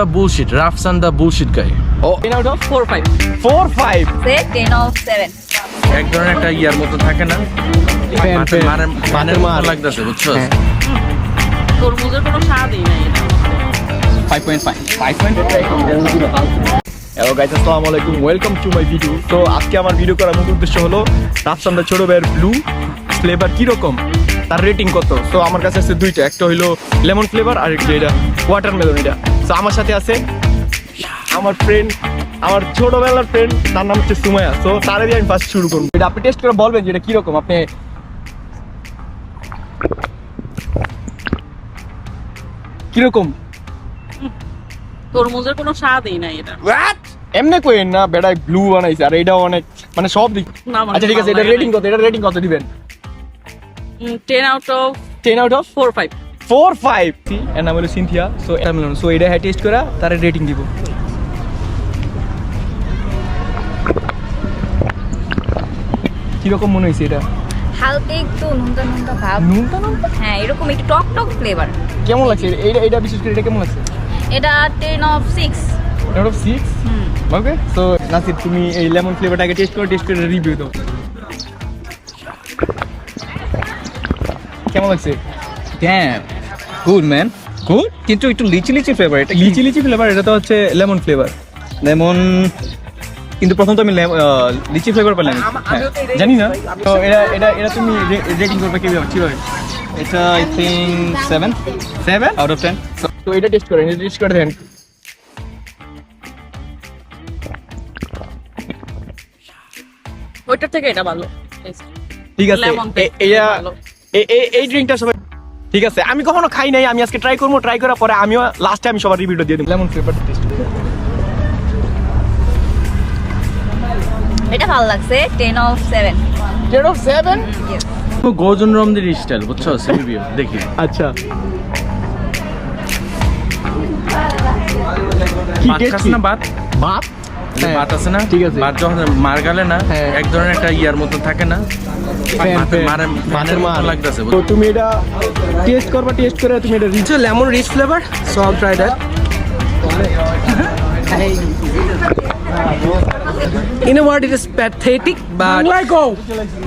পুরা bullshit Rafsan the bullshit guy O. Ten out of four five four five say ten of seven এক ধরনের একটা ইয়ার মতো থাকে না। Fan. মানের মার। লাগতেছে বুঝছ? হ্যাঁ। তরমুজের কোনো স্বাদই নাই। এটা five point five five point hello guys আসসালামু আলাইকুম। ওয়েলকাম টু মাই ভিডিও তো আজকে আমার ভিডিও করার মূল উদ্দেশ্য হলো রাফসান্দা ছোট ভাইয়ের ব্লু ফ্লেভার কীরকম? তার রেটিং কত? তো আমার কাছে আছে দুইটা। একটা হইল লেমন ফ্লেভার আর একটা এটা ওয়াটারমেলন এটা। তো আমার সাথে আছে আমার ফ্রেন্ড আমার ছোটবেলার ফ্রেন্ড তার নাম হচ্ছে সুমায়া তো তারে দিয়ে আমি ফার্স্ট শুরু করব। এটা আপনি টেস্ট করে বলবেন যে এটা কীরকম? আপনি কীরকম? তরমুজের কোনো স্বাদই নাই এটা। এমনি কইেন না বেড়ায় ব্লু বানাইছে আর এটাও অনেক মানে সব দিক না, আচ্ছা ঠিক আছে এটা রেটিং কত? এটা রেটিং কত দিবেন? Ten out of ten out of four five four five এর নাম হলো সিনথিয়া সো এটা মিলন সো এটা হ্যাঁ টেস্ট করা তার রেটিং দিব কীরকম মনে হয়েছে এটা হালকা একটু নুনটা নুনটা ভাব। নুনটা নুনটা হ্যাঁ এরকম একটু টক টক ফ্লেভার কেমন লাগছে? এইটা এটা বিশেষ করে এটা কেমন লাগছে? এটা ten of six out of six hmm. Okay so Nasir তুমি এই লেমন ফ্লেভারটাকে টেস্ট করে টেস্ট করে রিভিউ দাও। কেমন লাগছে? ড্যাম গুড ম্যান গুড কিন্তু একটু লিচি লিচি ফ্লেভার এটা লিচি লিচি ফ্লেভার এটা তো হচ্ছে লেমন ফ্লেভার লেমন কিন্তু প্রথম তো আমি লিচি ফ্লেভার পেলাম জানি না। তো এটা এটা এটা তুমি রেটিং করবে কীভাবে কীভাবে? এটা I think seven seven out of ten তো এটা টেস্ট করেন এটা টেস্ট করে দেন। ওইটার থেকে এটা ভালো। ঠিক আছে এটা এই ড্রিঙ্কটা সবাই ঠিক আছে আমি কখনো খাই নাই আমি আজকে ট্রাই করব ট্রাই করার পরে আমিও লাস্টে আমি সবার রিভিউটা দিয়ে দিই লেমন ফ্লেভার টেস্ট এটা ভালো লাগছে ten of seven ten of seven গর্জন রমদের স্টাইল বুঝছ? রিভিউ দেখি। আচ্ছা। কি টেস্ট? না ভাত? ভাত? হ্যাঁ, আছে না ঠিক আছে। ভাত যখন মার গালে না হ্যাঁ। এক ধরনের একটা ইয়ার মতো থাকে না। তো তুমি এটা টেস্ট করবা টেস্ট করে তুমি এটা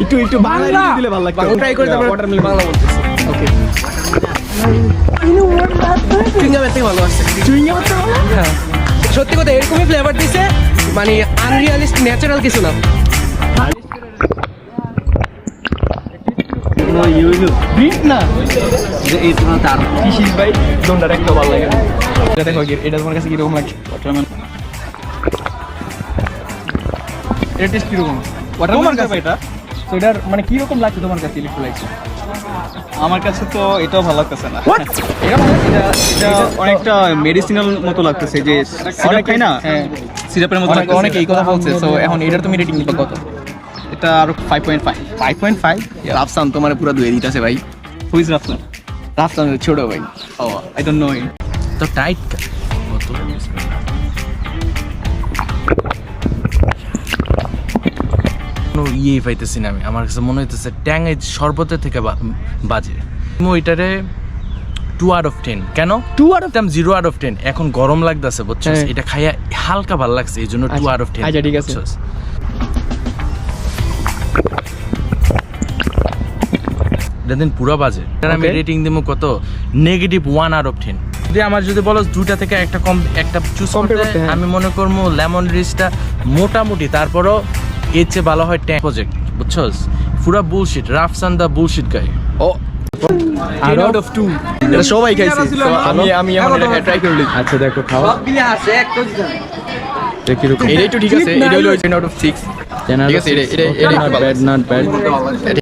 একটু একটু বাংলা। বাংলা! দিলে ভালো লাগতো। বাংলা করে তারপরে ওয়াটারমেলন বাংলা বলতেছি। ওকে chewing gum এর থেকে ভালো আছে। ভালো? হ্যাঁ। সত্যি কথা এরকমই ফ্লেভার দিছে। মানে আনরিয়ালিস্ট ন্যাচারাল কিছু না। এটা দেখো কি এটা তোমার কাছে কীরকম লাগছে এটা টেস্ট কীরকম? তোমার কাছে? এটা। তো এটার মানে কীরকম লাগছে তোমার কাছে ইলেকট্রোলাইটস আমার কাছে তো এটাও ভালো লাগতেছে না। এটা অনেকটা মেডিসিনাল মতো লাগতেছে যে অনেক খাই না? হ্যাঁ। সিরাপের মতো লাগতেছে। অনেকে এই কথা বলছে সো এখন এটার তুমি রেটিং দিবা কত? এটা আরও five point five five point five Rafsan তোমার পুরো দুয়ে দিতেছে ভাই। হুইজ রাফসান রাফসান ছোট ভাই। ও আই ডোন্ট নো তো টাইট কত? ইয়েই পাইতেছি না আমি। আমার কাছে মনে হইতেছে ট্যাঙে শরবতের থেকে বাজে। আমি ওইটারে টু আউট অফ টেন কেন? Two out of ten zero out of ten এখন গরম লাগতেছে বুঝছ হ্যাঁ। এটা খাইয়া হালকা ভালো লাগছে এই জন্য টু আউট অফ টেন আচ্ছা, ঠিক আছে। এটা দিন পুরো বাজে। আমি রেটিং দিব কত? Negative one out of ten যদি আমার যদি বলো দুটা থেকে একটা কম একটা চুজ করতে, হ্যাঁ। আমি মনে করব লেমন রিচটা মোটামুটি তারপরও এর চেয়ে ভালো হয় ট্যাঙ্ক প্রজেক্ট বুঝছস? পুরা bullshit Rafsan the bullshit guy O out of two এটা সবাই খাইছে। আমি আমি এখন এটা ট্রাই করলি আচ্ছা দেখো খাও। একটু ঠিক আছে এটা ঠিক এটা। নট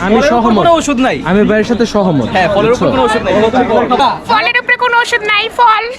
আমি সহমত। ওষুধ নাই। আমি ভাইয়ের সাথে সহমত। হ্যাঁ ফলের উপর কোনো ওষুধ নাই। ফলের উপরে কোনো ওষুধ নাই ফল।